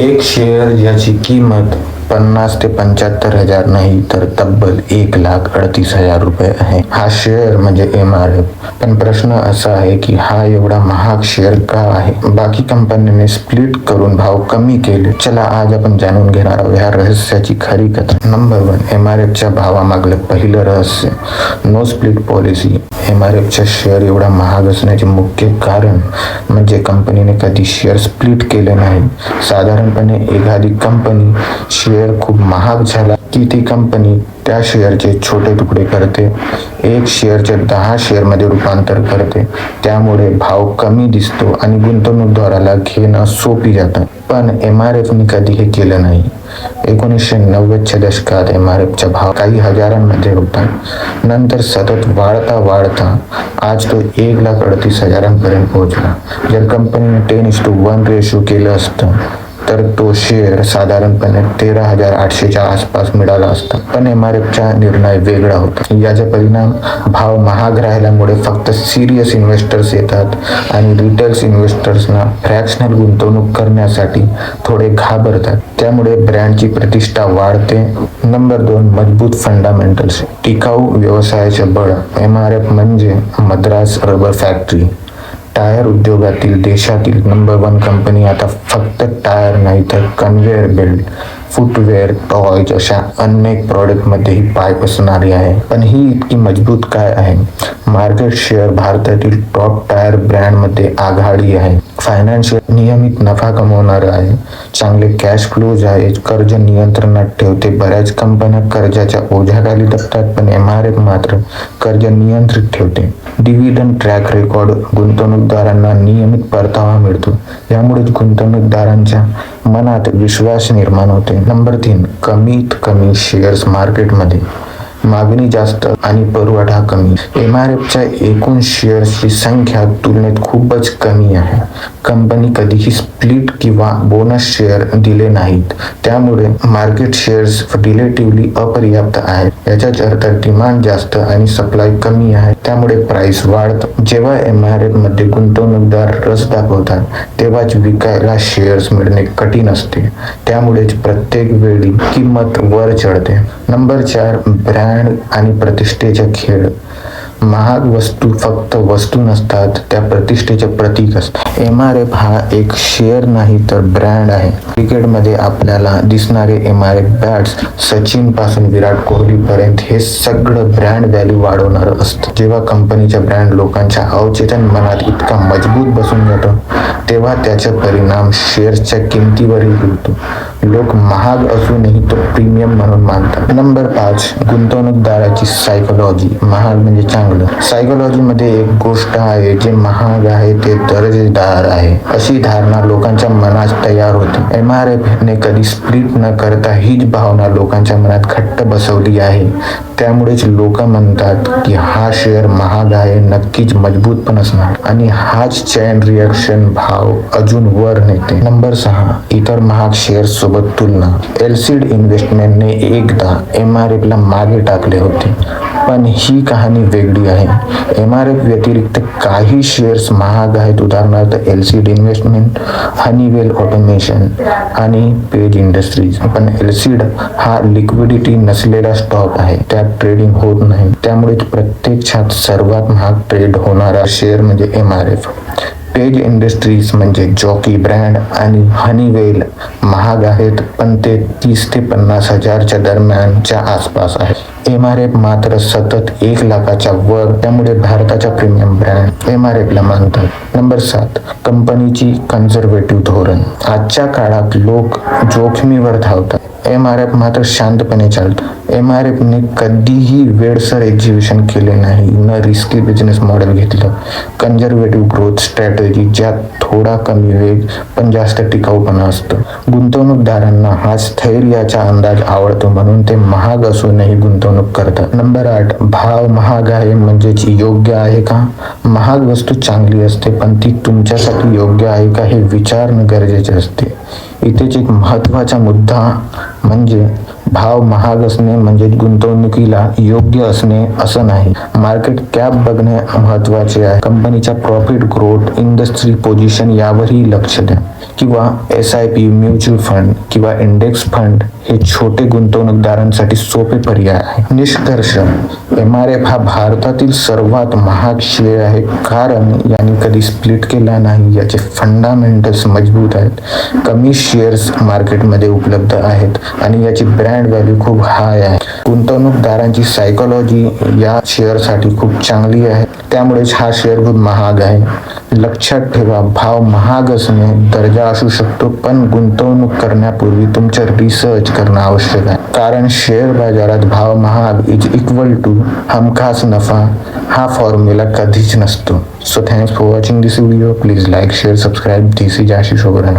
एक शेअर ज्याची किंमत पन्नास ते पंच्याहत्तर हजार नाही तर तब्बल एक लाख अडतीस हजार रुपये आहे. हा शेअर म्हणजे एम आर एफ पण प्रश्न असा आहे की हा एवढा महाग शेअर का आहे? बाकी कंपनीने स्प्लिट करून भाव कमी केले. चला आज आपण जाणून घेणार आहोत ह्या रहस्याची खरी कथा. नंबर वन एम आर एफच्या भावामागलं पहिलं रहस्य. No split policy M R एफचा share एवढा महाग असण्याचे मुख्य कारण म्हणजे कंपनीने कधी शेअर स्प्लिट केले नाही. साधारणपणे एखादी कंपनी शेअर खूप महाग झाला. की ती कंपनी त्या शेअरचे छोटे तुकडे करते. एक शेअरचे दहा शेअरमध्ये रूपांतर करते. त्यामुळे भाव कमी दिसतो आणि गुंतवणूकदाराला घेणं सोपी जातं. पण एम आर एफने कधी हे केलं नाही. एकोणीसशे नव्वदच्या दशकात एम आर एफचा भाव काही हजारांमध्ये होता. नंतर सतत वाढता वाढता आज तो एक लाख अडतीस हजारांपर्यंत पोहोचला. जर कंपनीने ten is to one ratio केलं असतं तर तो शेअर साधारणपणे तेरा हजार आठशेच्या आसपास मिळाला असता. पण एम आर एफचा निर्णय वेगळा होता. याचा परिणाम भाव महाग राहिल्यामुळे फक्त सिरियस इन्व्हेस्टर्स येतात आणि रिटेल्स इन्व्हेस्टर्सना फ्रॅक्शनल गुंतवणूक करण्यासाठी थोडे घाबरतात. त्यामुळे ब्रँडची प्रतिष्ठा वाढते. नंबर दोन मजबूत फंडामेंटल्स. टिकाऊ व्यवसायाचे बळ. एम आर एफ म्हणजे मद्रास रबर फॅक्टरी. टायर उद्योगातील देशातील नंबर वन कंपनी आता फक्त टायर नाही तर कन्व्हेअर बेल्ट फुटवेअर टॉयज अशा अनेक प्रॉडक्टमध्येही पाय पसरणारी आहे. पण ही इतकी मजबूत काय आहे? मार्केट शेअर भारतातील टॉप टायर ब्रँडमध्ये आघाडी आहे. फायनान्शियल नियमित नफा कमवणार आहे. चांगले कॅश फ्लोज आहे. कर्ज नियंत्रणात ठेवते. बऱ्याच कंपन्या कर्जाच्या ओझ्याखाली दबतात पण एम आर एफ मात्र कर्ज नियंत्रित ठेवते. डिव्हिडंड ट्रॅक रेकॉर्ड गुंतवणूकदारांना नियमित परतावा मिळतो. यामुळेच गुंतवणूकदारांच्या मनात विश्वास निर्माण होते. नंबर तीन कमीत कमी शेअर्स मार्केटमध्ये मागणी जास्त आणि पुरवठा कमी. एम आर एफच्या एकूण शेअर्सची संख्या तुलनेत खूपच कमी आहे. कंपनी कधीही स्प्लिट किंवा बोनस शेअर दिले नाहीत. त्यामुळे मार्केट शेअर्स रिलेटिव्हली अपर्याप्त आहेत. याचाच अर्थ डिमांड जास्त आणि सप्लाय कमी आहे. त्यामुळे प्राइस वाढत. जेव्हा एम आर एफमध्ये गुंतवणूकदार रस दाखवतात तेव्हाच विकायला शेअर्स मिळणे कठीण असते. त्यामुळेच प्रत्येक वेळी किंमत वर चढते. नंबर चार ब्रँड आणि प्रतिष्ठेचा खेळ. महाग वस्तू फक्त वस्तू नसतात त्या प्रतिष्ठेचे प्रतीक असतात. एम आर एफ हा एक शेअर नाही तर ब्रँड आहे. क्रिकेटमध्ये आपल्याला दिसणारे एम आर एफ बॅट्स सचिनपासून विराट कोहली पर्यंत हे सगळं ब्रँड व्हॅल्यू वाढवणार असतं. जेव्हा कंपनीच्या ब्रँड लोकांच्या अवचेतन मनात इतका मजबूत बसून जातो तेव्हा त्याचा परिणाम शेअर्सच्या किमतीवरही होतो. लोक महाग असूनही तो प्रीमियम म्हणून मानतात. नंबर पाच गुंतवणूकदाराची सायकोलॉजी महाग म्हणजे चांगलं. सायकोलॉजी मध्ये एक गोष्ट आहे जे महाग आहे ते दर्जेदार आहे. अशी धारणा लोकांच्या मनात तयार होती. एम आर एफ ने कधी स्प्लिट न करता हीच भावना लोकांच्या मनात खट्ट बसवली आहे. त्यामुळेच लोक म्हणतात की हा शेअर महाग आहे नक्कीच मजबूत पण असणार. आणि हाच चैन रिॲक्शन भाव अजून वर नेते. नंबर सहा इतर महाग शेअर सोबत तुलना. एलसीड इन्व्हेस्टमेंटने एकदा एम आर एफ ला मागे टाकले होते. पण ही कहाणी वेगळी आहे. एम आर एफ व्यतिरिक्त काही शेअर्स महाग आहेत. उदाहरणार्थ L C D investment Honeywell automation आणि पेज इंडस्ट्रीज पण एलसीड हा लिक्विडिटी नसलेला स्टॉक आहे. त्यात ट्रेडिंग होत नाही. त्यामुळे प्रत्यक्षात सर्वात महाग ट्रेड होणारा शेअर म्हणजे M R F Page Industries म्हणजे जॉकी ब्रँड आणि हनीवेल महाग आहेत पण ते तीस ते पन्नास हजारच्या दरम्यानच्या आसपास आहे. एम आर एफ मात्र सतत एक लाखाच्या वर त्यामुळे भारताच्या प्रीमियम ब्रँड एम आर एफला मानतात. नंबर सात कंपनीची कन्झर्वेटिव्ह धोरण. आजच्या काळात लोक जोखमीवर धावतात. एम आर एफ मात्र शांतपणे चालतं. एम आर एफने कधीही वेळसर एक्झिबिशन केले नाही. न रिस्की बिझनेस मॉडेल घेतलं. कन्झर्वेटिव्ह ग्रोथ स्ट्रॅटेजी ज्यात थोडा कमी वेग पण जास्त टिकाऊपणा असतं. गुंतवणूकदारांना हा स्थैर्याचा अंदाज आवडतो म्हणून ते महाग असूनही गुंतवणूक करतात. नंबर आठ भाव महाग आहे म्हणजेच योग्य आहे का? महाग वस्तू चांगली असते पण ती तुमच्यासाठी योग्य आहे का हे विचारणं गरजेचे असते. इथेच एक महत्त्वाचा मुद्दा म्हणजे भाव महाग असणे म्हणजे गुंतवणुकीला योग्य असणे असं नाही. मार्केट कॅप बघणे महत्त्वाचे आहे. कंपनीचा प्रॉफिट ग्रोथ इंडस्ट्री पोझिशन यावरही लक्ष द्या. किंवा S I P mutual fund किंवा इंडेक्स फंड हे छोटे गुंतवणूकदारांसाठी सोपे पर्याय आहे. निष्कर्ष एम आर एफ हा भारतातील सर्वात महाग शेअर आहे. कारण याने कधी स्प्लिट केला नाही. याचे फंडामेंटल्स मजबूत आहेत. कमी शेअर्स मार्केटमध्ये उपलब्ध आहेत. आणि याची ब्रँड व्हॅल्यू खूप हाय आहे. गुंतवणूकदारांची सायकोलॉजी या शेअरसाठी खूप चांगली आहे. त्यामुळेच हा शेअर खूप महाग आहे. लक्षात ठेवा भाव महाग असणे दर्जा असू शकतो पण गुंतवणूक करण्यापूर्वी तुमचं रिसर्च करणं आवश्यक आहे. कारण शेअर बाजारात भाव महाग इज इक्वल टू हमखास नफा. हा फॉर्म्युला कधीच नसतो. So thanks for watching this video please like share subscribe this is Ashish Oberan